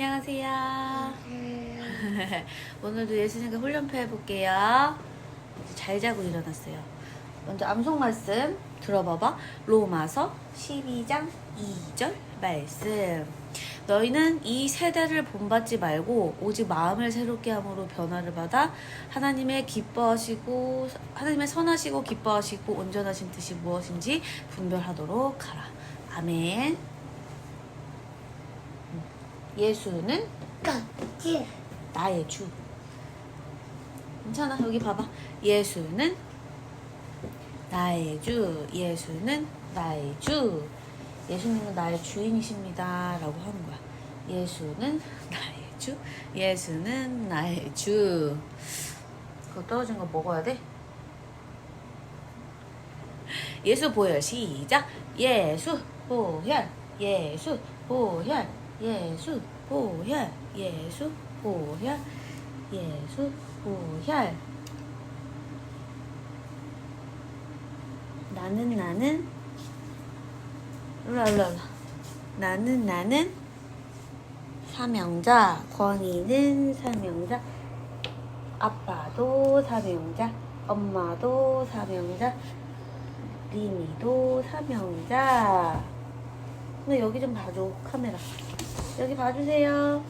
안녕하세요. 오늘도 예수님과 훈련표 해볼게요. 잘 자고 일어났어요. 먼저 암송 말씀 들어봐봐. 로마서 12장 2절 말씀. 너희는 이 세대를 본받지 말고 오직 마음을 새롭게 함으로 변화를 받아 하나님의 기뻐하시고 하나님의 선하시고 기뻐하시고 온전하신 뜻이 무엇인지 분별하도록 하라. 아멘. 예수는 나의 주. 괜찮아. 여기 봐봐. 예수는 나의 주. 예수는 나의 주. 예수님은 나의 주인이십니다. 라고 하는 거야. 예수는 나의 주. 예수는 나의 주. 그거 떨어진 거 먹어야 돼? 예수 보혈 시작. 예수 보혈. 예수 보혈. 예수 보혈. 예수 보혈. 예수 보혈. 나는 나는 랄랄라 나는 나는 사명자 권위는 사명자 아빠도 사명자 엄마도 사명자 리니도 사명자 너 여기 좀 봐줘 카메라 여기 봐주세요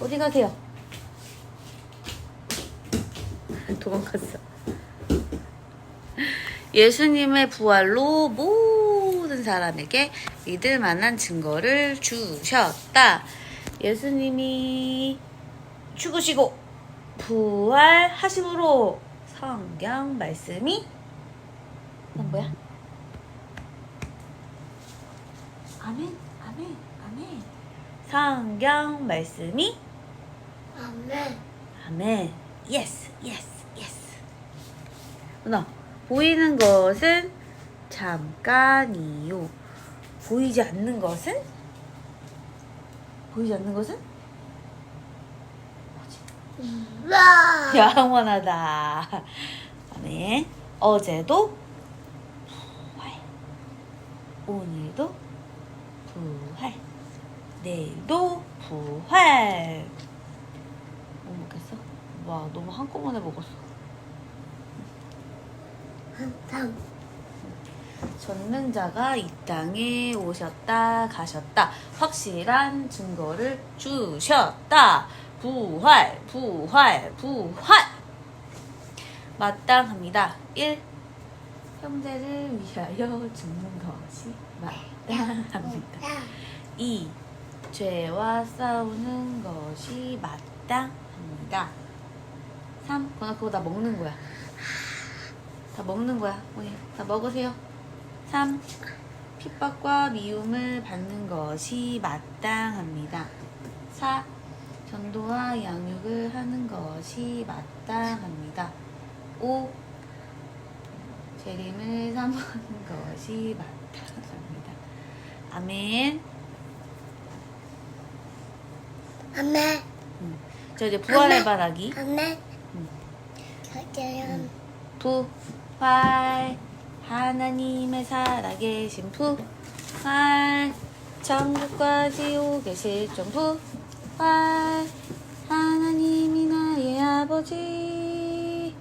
어디 가세요 도망갔어 예수님의 부활로 모든 사람에게 믿을 만한 증거를 주셨다. 예수님이 죽으시고 부활하심으로 성경 말씀이 뭐야? 아멘, 아멘, 아멘. 성경 말씀이 아멘 아멘. 예스, 예스, 예스. 누나, 보이는 것은 잠깐이요. 보이지 않는 것은? 보이지 않는 것은? 와 영원하다. 아멘. 어제도. 오늘도 부활. 내일도 부활. 못 먹겠어? 와, 너무 한꺼번에 먹었어. 한탕 전능자가 이 땅에 오셨다 가셨다 확실한 증거를 주셨다 부활 부활 부활 마땅합니다 1. 형제를 위하여 죽는 것이 마땅합니다 2. 죄와 싸우는 것이 마땅합니다 3. 그거 그거 다 먹는 거야 다 먹는 거야. 오케이. 다 먹으세요. 3. 핍박과 미움을 받는 것이 마땅합니다. 4. 전도와 양육을 하는 것이 마땅합니다. 5. 재림을 삼는 것이 마땅합니다. 아멘. 아멘. 음. 저 이제 부활의 바라기. 아멘. 음. 저기요. 부활. 하나님의 살아계신 부활. 천국과 지옥의 실종 부활. 하나님이 나의 아버지.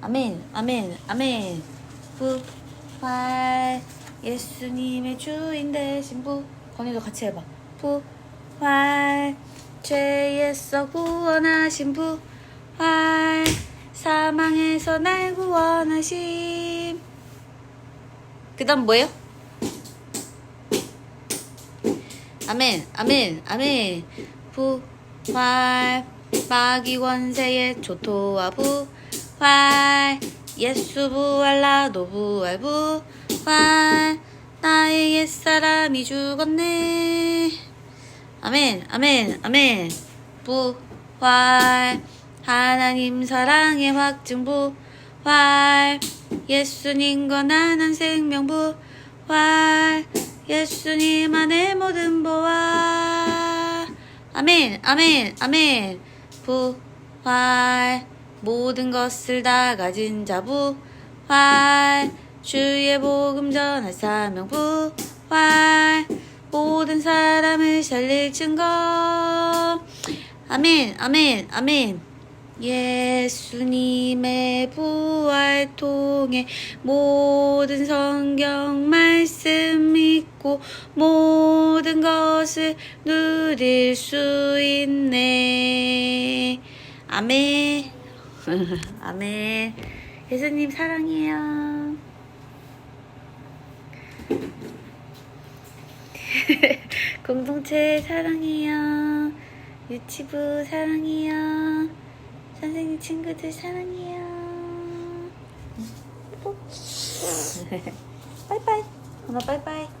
아멘. 아멘. 아멘 부활. 예수님의 주인 되신 부. 건이도 같이 해봐. 부활. 죄에서 구원하신 부활. 사망에서 날 구원하심. 그 다음 뭐예요? 아멘, 아멘, 아멘. 부활, 마귀 원세의 조토와 부활, 예수 부활, 나도 부활, 부활, 나의 옛사람이 죽었네. 아멘, 아멘, 아멘. 부활, 하나님 사랑의 확증 부활 예수님과 나는 생명 부활 예수님 안에 모든 보아 아멘 아멘 아멘. 부활 모든 것을 다 가진 자 부 활 주의 복음 전할 사명 부활 모든 사람을 살릴 증거. 아멘, 아멘, 아멘. 예수님의 부활 통해 모든 성경 말씀 믿고 모든 것을 누릴 수 있네. 아멘. 아멘. 예수님 사랑해요. 공동체 사랑해요. 유치부 사랑해요. 선생님 친구들 사랑해요. 뽀. 빠이빠이. 엄마 빠이빠이.